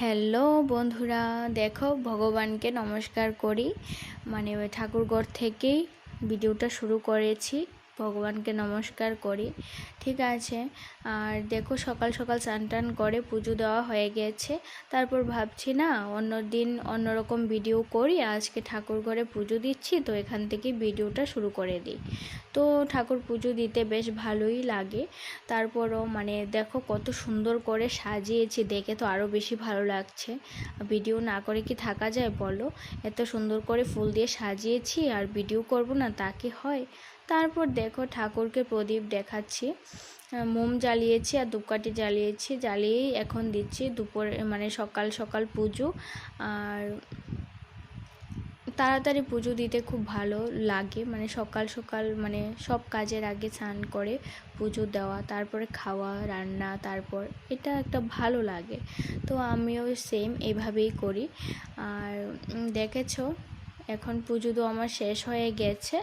Hello বন্ধুরা দেখো ভগবানকে নমস্কার করি। মানে ঠাকুরঘর থেকেই ভিডিওটা শুরু করেছি। ভগবানকে নমস্কার করি। ঠিক আছে? আর দেখো সকাল সকাল স্নান টান করে পুজো দেওয়া হয়ে গেছে। তারপর ভাবছি না, অন্য দিন অন্যরকম ভিডিও করি। আজকে ঠাকুর ঘরে পুজো দিচ্ছি, তো এখান থেকে ভিডিওটা শুরু করে দিই। তো ঠাকুর পুজো দিতে বেশ ভালোই লাগে। তারপরও মানে দেখো কত সুন্দর করে সাজিয়েছি, দেখে তো আরও বেশি ভালো লাগছে। ভিডিও না করে কি থাকা যায় বলো? এত সুন্দর করে ফুল দিয়ে সাজিয়েছি, আর ভিডিও করব না তা কি হয়? তারপর দেখো ঠাকুরকে প্রদীপ দেখাচ্ছি। মোম জ্বালিয়েছি আর ধূপকাঠি জ্বালিয়েছি, জ্বালিয়েই এখন দিচ্ছি দুপুরে মানে সকাল সকাল পুজো। আর তাড়াতাড়ি পুজো দিতে খুব ভালো লাগে মানে সকাল সকাল মানে সব কাজের আগে স্নান করে পুজো দেওয়া, তারপরে খাওয়া, রান্না, তারপর এটা একটা ভালো লাগে। তো আমিও সেম এভাবেই করি। আর দেখেছ, এখন পুজো তো আমার শেষ হয়ে গেছে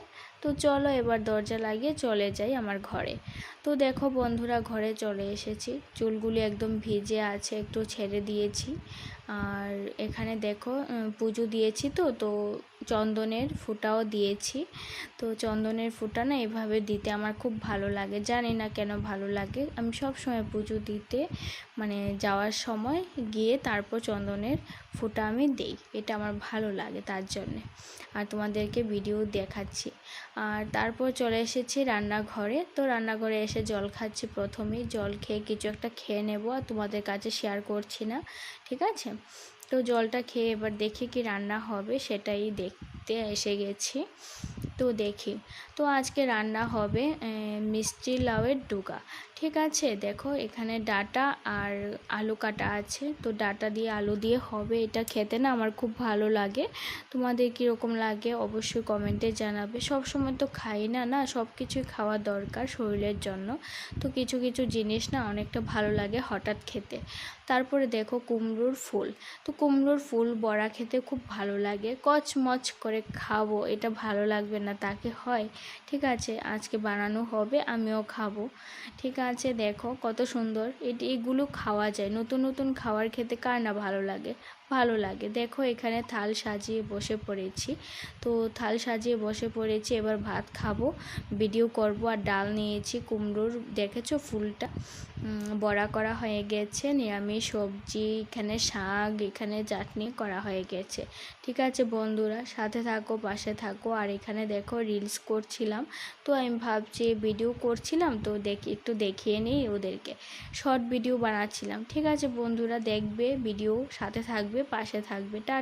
তো চলো এবার দরজা লাগিয়ে চলে যাই আমার ঘরে। তো দেখো বন্ধুরা, ঘরে চলে এসেছি। চুলগুলি একদম ভিজে আছে, একটু ছেড়ে দিয়েছি। আর এখানে দেখো পুজো দিয়েছি তো তো চন্দনের ফুটাও দিয়েছি। তো চন্দনের ফুটা না এভাবে দিতে আমার খুব ভালো লাগে। জানি না কেন ভালো লাগে। আমি সব সময় পুজো দিতে মানে যাওয়ার সময় গিয়ে তারপর চন্দনের ফুটা আমি দেই। এটা আমার ভালো লাগে তার জন্যে। আর তোমাদেরকে ভিডিও দেখাচ্ছি। আর তারপর চলে এসেছি রান্নাঘরে। তো রান্নাঘরে এসে জল খাচ্ছি প্রথমেই। জল খেয়ে কিছু একটা খেয়ে নেব আর তোমাদের কাছে শেয়ার করছি না, ঠিক আছে? তো জলটা খেয়ে এবার দেখি কি রান্না হবে, সেটাই দেখতে এসে গেছি। তো দেখি। তো আজকে রান্না হবে মিষ্টি লাউয়ের ডুগা। ঠিক আছে? দেখো, এখানে ডাটা আর আলু কাটা আছে। তো ডাটা দিয়ে আলু দিয়ে হবে এটা খেতে না আমার খুব ভালো লাগে। তোমাদের কীরকম লাগে অবশ্যই কমেন্টে জানাবে। সব সময় তো খাই না না? সব কিছুই খাওয়া দরকার শরীরের জন্য। তো কিছু কিছু জিনিস না অনেকটা ভালো লাগে হঠাৎ খেতে। তারপরে দেখো কুমড়োর ফুল। তো কুমড়োর ফুল বড়া খেতে খুব ভালো লাগে। কচমচ করে খাব, এটা ভালো লাগবে না তাকে হয়। ঠিক আছে, আজকে বানানো হবে, আমিও খাব। ঠিক আছে, দেখো কত সুন্দর। এটি এগুলো খাওয়া যায়। নতুন নতুন খাবার খেতে কার না ভালো লাগে? ভালো লাগে। দেখো এখানে থাল সাজিয়ে বসে পড়েছি। তো থাল সাজিয়ে বসে পড়েছি, এবার ভাত খাব, ভিডিও করব আর ডাল নিয়েছি, কুমড়োর, দেখেছ ফুলটা? বড়া করা হয়ে গেছে, নিরামিষ সবজি, এখানে শাক, এখানে চাটনি করা হয়ে গেছে। ঠিক আছে বন্ধুরা, সাথে থাকো, পাশে থাকো। আর এখানে দেখো রিলস করছিলাম, তো আমি ভাবছি ভিডিও করছিলাম, তো দেখি, একটু দেখিয়ে নিই ওদেরকে। শর্ট ভিডিও বানাচ্ছিলাম। ঠিক আছে বন্ধুরা, দেখবে ভিডিও সাথে থাকবে। পাশে থাকবে। টা